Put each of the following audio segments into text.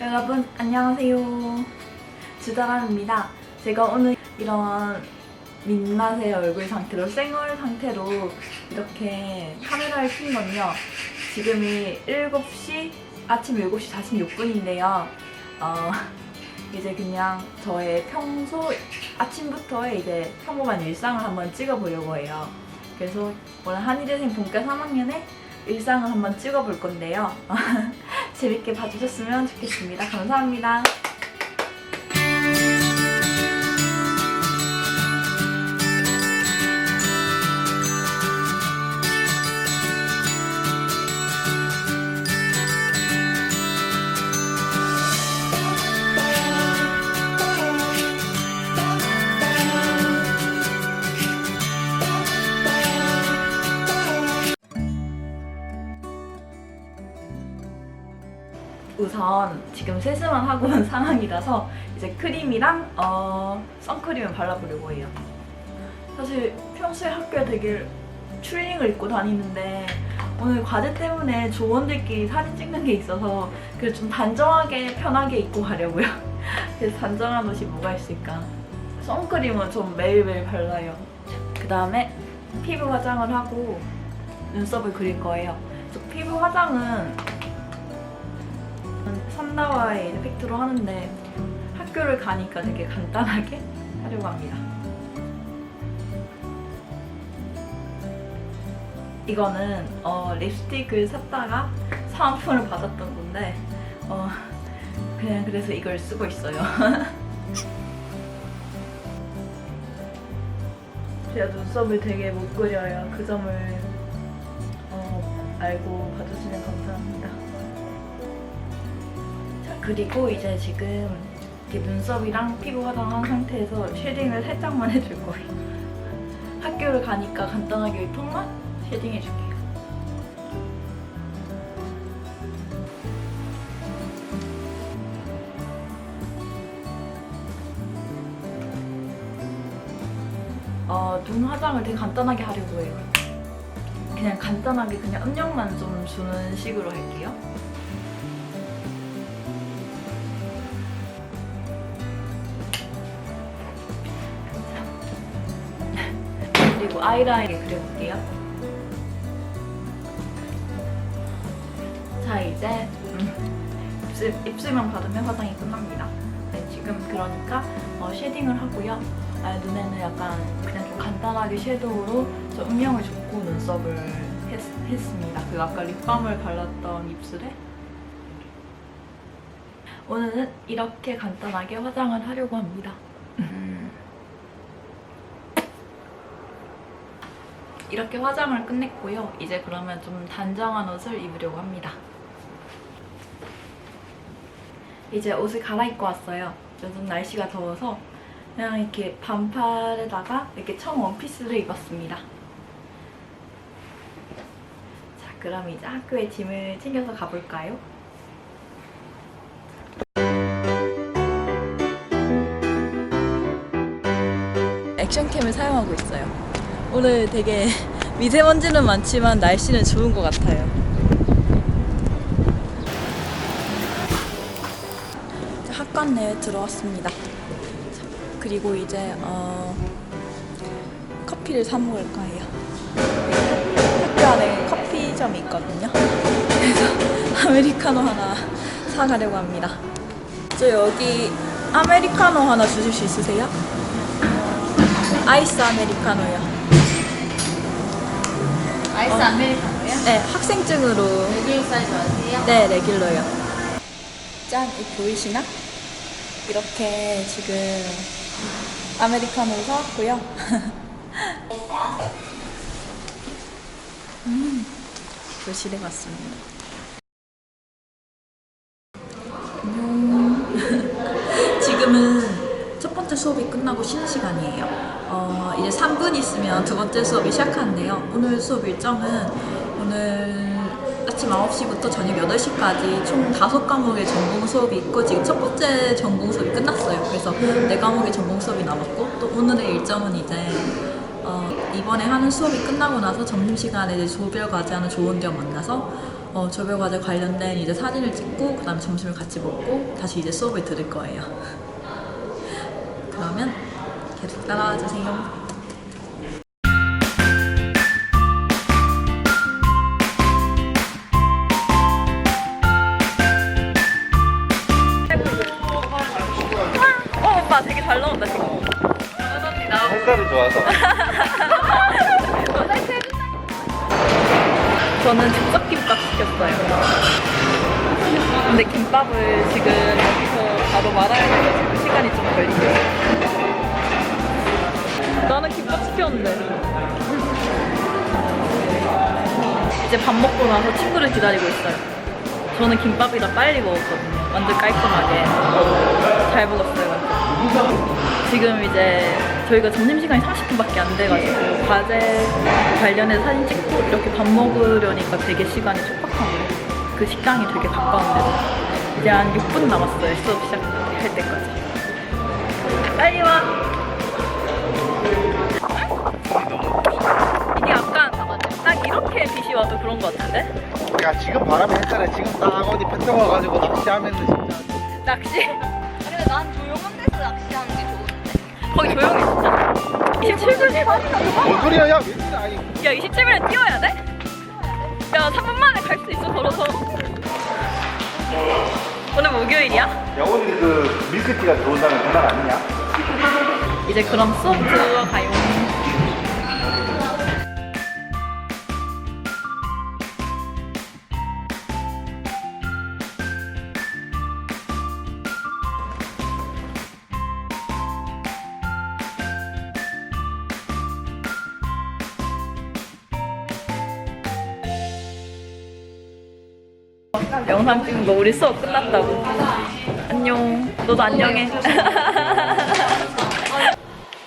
여러분 안녕하세요. 주다람입니다. 제가 오늘 이런 민낯의 얼굴 상태로 생얼 상태로 이렇게 카메라를 킨 건요. 지금이 7시 아침 7시 46분인데요. 어, 이제 그냥 저의 평소 아침부터의 이제 평범한 일상을 한번 찍어보려고 해요. 그래서 오늘 한의대생 본과 3학년의 일상을 한번 찍어볼 건데요 재밌게 봐주셨으면 좋겠습니다. 감사합니다. 우선 지금 세수만 하고 온 상황이라서 이제 크림이랑 어, 선크림을 발라보려고 해요. 사실 평소에 학교에 되게 추링을 입고 다니는데 오늘 과제 때문에 조원들끼리 사진 찍는 게 있어서 그래서 좀 단정하게 편하게 입고 가려고요. 그래서 단정한 옷이 뭐가 있을까? 선크림은 좀 매일매일 발라요. 그 다음에 피부 화장을 하고 눈썹을 그릴 거예요. 저 피부 화장은 산다와의 이펙트로 하는데 학교를 가니까 되게 간단하게 하려고 합니다. 이거는 어, 립스틱을 샀다가 사은품을 받았던 건데 어, 그냥 그래서 이걸 쓰고 있어요. 제가 눈썹을 되게 못 그려요. 그 점을 어, 알고 봐주시면 감사합니다. 자, 그리고 이제 지금 이렇게 눈썹이랑 피부 화장한 상태에서 쉐딩을 살짝만 해줄 거예요. 학교를 가니까 간단하게 이 톤만 쉐딩 해줄게요. 어, 눈 화장을 되게 간단하게 하려고 해요. 그냥 간단하게 그냥 음영만 좀 주는 식으로 할게요. 그리고 아이라인 그려볼게요. 자 이제 음, 입술, 입술만 바르면 화장이 끝납니다. 네, 지금 그러니까 어, 쉐딩을 하고요. 아, 눈에는 약간 그냥 좀 간단하게 섀도우로 좀 음영을 줬고 눈썹을 했, 했습니다. 그 아까 립밤을 발랐던 입술에 오늘은 이렇게 간단하게 화장을 하려고 합니다. 이렇게 화장을 끝냈고요. 이제 그러면 좀 단정한 옷을 입으려고 합니다. 이제 옷을 갈아입고 왔어요. 요즘 날씨가 더워서 그냥 이렇게 반팔에다가 이렇게 청 원피스를 입었습니다. 자, 그럼 이제 학교에 짐을 챙겨서 가볼까요? 액션캠을 사용하고 있어요. 오늘 되게 미세먼지는 많지만 날씨는 좋은 것 같아요. 자, 학관 내에 들어왔습니다. 자, 그리고 이제 어, 커피를 사 먹을까 해요. 학교 안에 커피점이 있거든요. 그래서 아메리카노 하나 사가려고 합니다. 저 여기 아메리카노 하나 주실 수 있으세요? 아이스 아메리카노요. 아이스 어. 아메리카노요? 네, 학생증으로. 여기 사이즈 아세요? 네, 레귤러요. 짠, 이 보이시나? 이렇게 지금 아메리카노를 사왔고요. 음, 교실에 왔습니다. 수업이 끝나고 쉬는 시간이에요. 어, 이제 3분 있으면 두 번째 수업이 시작하는데요. 오늘 수업 일정은 오늘 아침 9시부터 저녁 8시까지 총 5과목의 전공 수업이 있고 지금 첫 번째 전공 수업이 끝났어요. 그래서 4과목의 전공 수업이 남았고 또 오늘의 일정은 이제 어, 이번에 하는 수업이 끝나고 나서 점심시간에 이제 조별 과제하는 조은경 만나서 어, 조별 과제 관련된 이제 사진을 찍고 그다음에 점심을 같이 먹고 다시 이제 수업을 들을 거예요. 그러면 계속 따라와 주세요. 어 오빠 되게 잘 나온다 지금. 언니 나 햇살이 좋아서 저는 즉석 김밥 시켰어요. 근데 김밥을 지금 여기서 바로 말아야 돼가지고 시간이 좀 걸리네요. 나는 김밥 시켰는데. 이제 밥 먹고 나서 친구를 기다리고 있어요. 저는 김밥이 다 빨리 먹었거든요. 완전 깔끔하게. 잘 먹었어요. 지금 이제 저희가 점심시간이 30분밖에 안 돼가지고 과제 관련해서 사진 찍고 이렇게 밥 먹으려니까 되게 시간이 거예요. 그 식당이 되게 가까운데도 이제 한 6분 남았어요. 수업 시작할 때까지. 빨리 와. 이게 약간 딱 이렇게 빛이 와서 그런 것 같은데? 야 지금 바람이 햇살에 지금 딱 어디 펜트 와가지고 낚시하면 진짜 낚시. 근데 난 조용한 데서 낚시하는 게 좋은데. 거기 조용해 진짜. 27분. 뭔 소리야 야 아니 야 27분에 뛰어야 돼? 야 3분 만에 갈 수 있어 걸어서. 오늘 목요일이야? 야 오늘 그 밀크티가 들어온다는 그날 아니냐? 이제 그럼 수업 들어가요. 영상 찍은 거 우리 수업 끝났다고. 안녕. 너도 안녕해.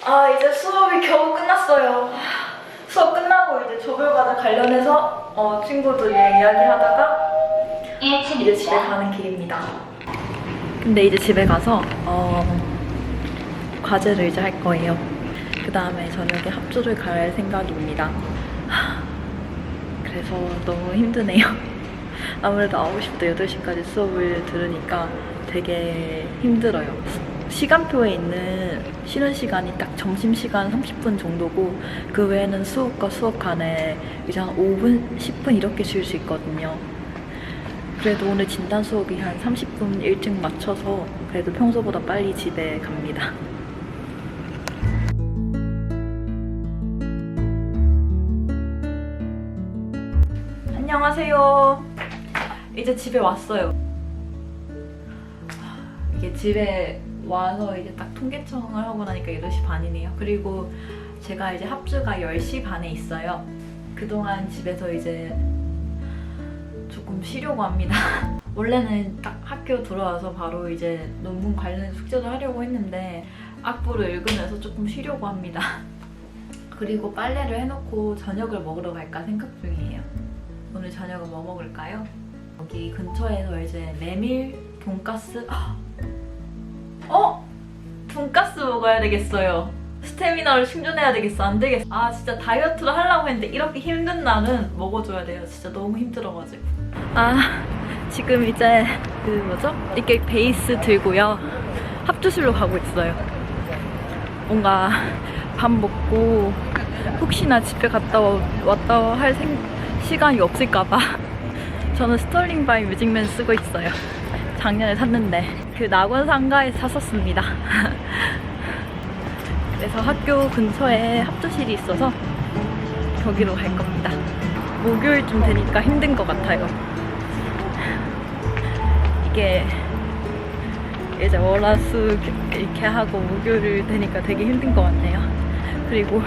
아 이제 수업이 겨우 끝났어요. 수업 끝나고 이제 조별과제 관련해서 어, 친구들이랑 이야기하다가 이제 집에 가는 길입니다. 근데 이제 집에 가서 어, 과제를 이제 할 거예요. 그 다음에 저녁에 합주를 갈 생각입니다. 하, 그래서 너무 힘드네요. 아무래도 9시부터 8시까지 수업을 들으니까 되게 힘들어요. 시간표에 있는 쉬는 시간이 딱 점심시간 30분 정도고 그 외에는 수업과 수업 간에 이제 한 5분, 10분 이렇게 쉴 수 있거든요. 그래도 오늘 진단 수업이 한 30분 일찍 맞춰서 그래도 평소보다 빨리 집에 갑니다. 안녕하세요. 이제 집에 왔어요. 이게 집에 와서 이제 딱 통계청을 하고 나니까 8시 반이네요. 그리고 제가 이제 합주가 10시 반에 있어요. 그동안 집에서 이제 조금 쉬려고 합니다. 원래는 딱 학교 들어와서 바로 이제 논문 관련 숙제도 하려고 했는데 악보를 읽으면서 조금 쉬려고 합니다. 그리고 빨래를 해놓고 저녁을 먹으러 갈까 생각 중이에요. 오늘 저녁은 뭐 먹을까요? 여기 근처에서 이제 메밀 돈가스 어? 돈가스 먹어야 되겠어요. 스태미나를 충전해야 되겠어. 안 되겠어. 아 진짜 다이어트를 하려고 했는데 이렇게 힘든 날은 먹어줘야 돼요. 진짜 너무 힘들어가지고. 아 지금 이제 그 뭐죠? 이렇게 베이스 들고요. 합주실로 가고 있어요. 뭔가 밥 먹고 혹시나 집에 갔다 와- 왔다 할 생, 시간이 없을까봐 저는 스털링 바이 뮤직맨 쓰고 있어요. 작년에 샀는데 그 낙원 상가에 샀었습니다. 그래서 학교 근처에 합주실이 있어서 거기로 갈 겁니다. 목요일쯤 되니까 힘든 것 같아요. 이게 이제 월화수 이렇게 하고 목요일 되니까 되게 힘든 것 같네요. 그리고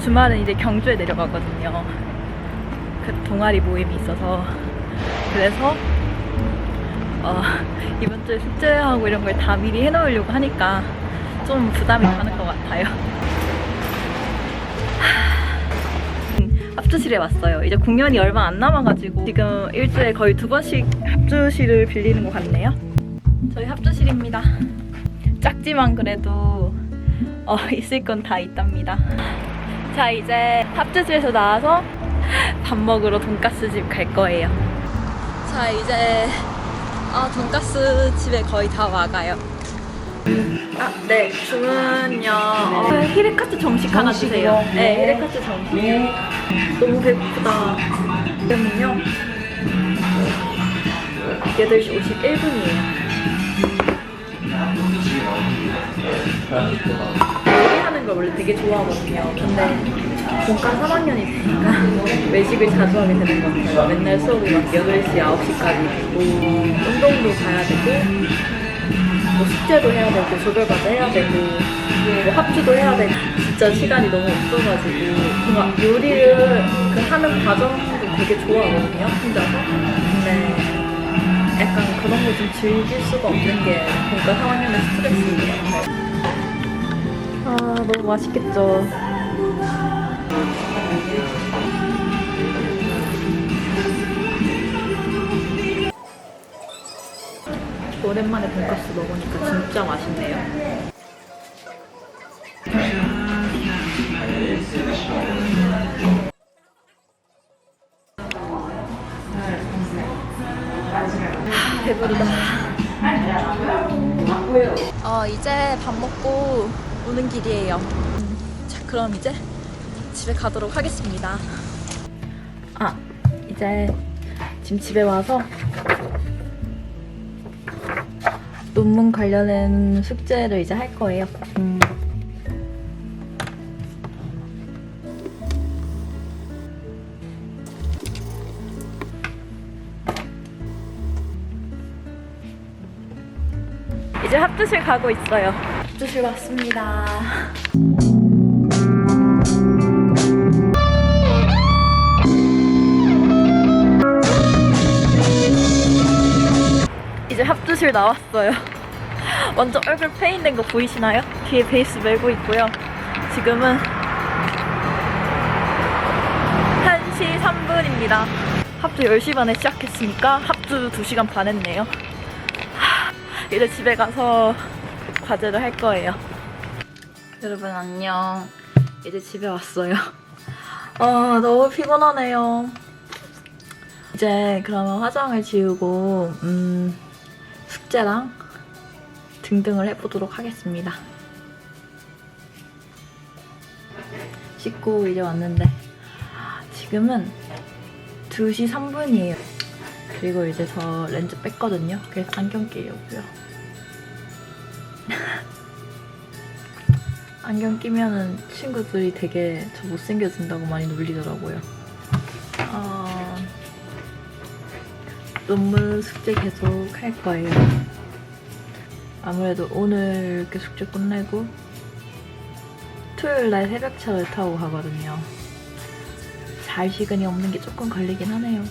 주말은 이제 경주에 내려가거든요. 그 동아리 모임이 있어서 그래서 어, 이번 주에 숙제하고 이런 걸 다 미리 해놓으려고 하니까 좀 부담이 가는 것 같아요. 음, 합주실에 왔어요. 이제 공연이 얼마 안 남아가지고 지금 일주일에 거의 두 번씩 합주실을 빌리는 것 같네요. 저희 합주실입니다. 작지만 그래도 어, 있을 건 다 있답니다. 자 이제 합주실에서 나와서 밥 먹으러 돈가스 집 갈 거예요. 자 이제 아 돈가스 집에 거의 다 와가요. 아, 네. 주문요. 어, 히레카츠 정식 하나 주세요. 네, 히레카츠 정식. 너무 배고프다. 그러면요. 8시 51분이에요. 요리하는 걸 원래 되게 좋아하거든요. 근데 본과 3학년이 되니까 외식을 자주 하게 되는 것 같아요. 맨날 수업이 막 8시, 9시까지 있고 운동도 가야 되고 뭐 숙제도 해야 되고 조별과제 해야 되고 뭐 합주도 해야 되고 진짜 시간이 너무 없어가지고 뭔가 요리를 그 하는 과정도 되게 좋아하거든요 혼자서. 근데 약간 그런 거 좀 즐길 수가 없는 게 그러니까 3학년의 스트레스인 것 같아요. 아 너무 맛있겠죠 오랜만에 돈가스 먹으니까 진짜 맛있네요. 하, 배부르다. 어 이제 밥 먹고 오는 길이에요. 음, 자 그럼 이제 집에 가도록 하겠습니다. 아, 이제 지금 집에 와서 논문 관련된 숙제를 이제 할 거예요. 음. 이제 합주실 가고 있어요. 합주실 왔습니다. 이제 합주실 나왔어요. 완전 얼굴 페인된 거 보이시나요? 뒤에 베이스 메고 있고요. 지금은 1시 3분입니다. 합주 10시 반에 시작했으니까 합주 2시간 반 했네요. 하, 이제 집에 가서 과제를 할 거예요. 여러분 안녕. 이제 집에 왔어요. 아 너무 피곤하네요. 이제 그러면 화장을 지우고 음, 숙제랑 등등을 해보도록 하겠습니다. 씻고 이제 왔는데 지금은 2시 3분이에요. 그리고 이제 저 렌즈 뺐거든요. 그래서 안경 끼려고요. 안경 끼면은 친구들이 되게 저 못생겨진다고 많이 놀리더라고요. 어... 논문 숙제 계속 할 거예요. 아무래도 오늘 이렇게 숙제 끝내고 토요일 날 새벽차를 타고 가거든요. 잘 시간이 없는 게 조금 걸리긴 하네요.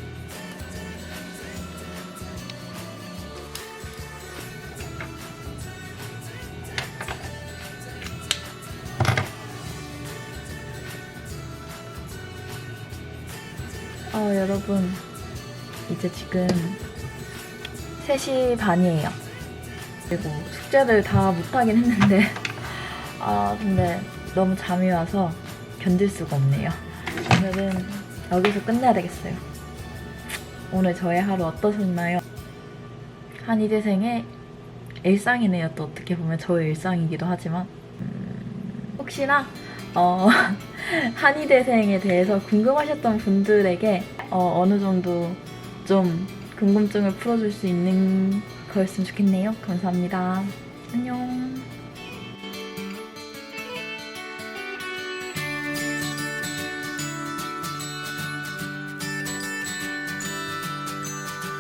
어, 여러분. 이제 지금 3시 반이에요. 그리고 숙제를 다 못하긴 했는데, 아, 근데 너무 잠이 와서 견딜 수가 없네요. 오늘은 여기서 끝내야 되겠어요. 오늘 저의 하루 어떠셨나요? 한의대생의 일상이네요. 또 어떻게 보면 저의 일상이기도 하지만, 음, 혹시나, 어, 한의대생에 대해서 궁금하셨던 분들에게 어, 어느 정도 좀 궁금증을 풀어줄 수 있는 거였으면 좋겠네요. 감사합니다. 안녕.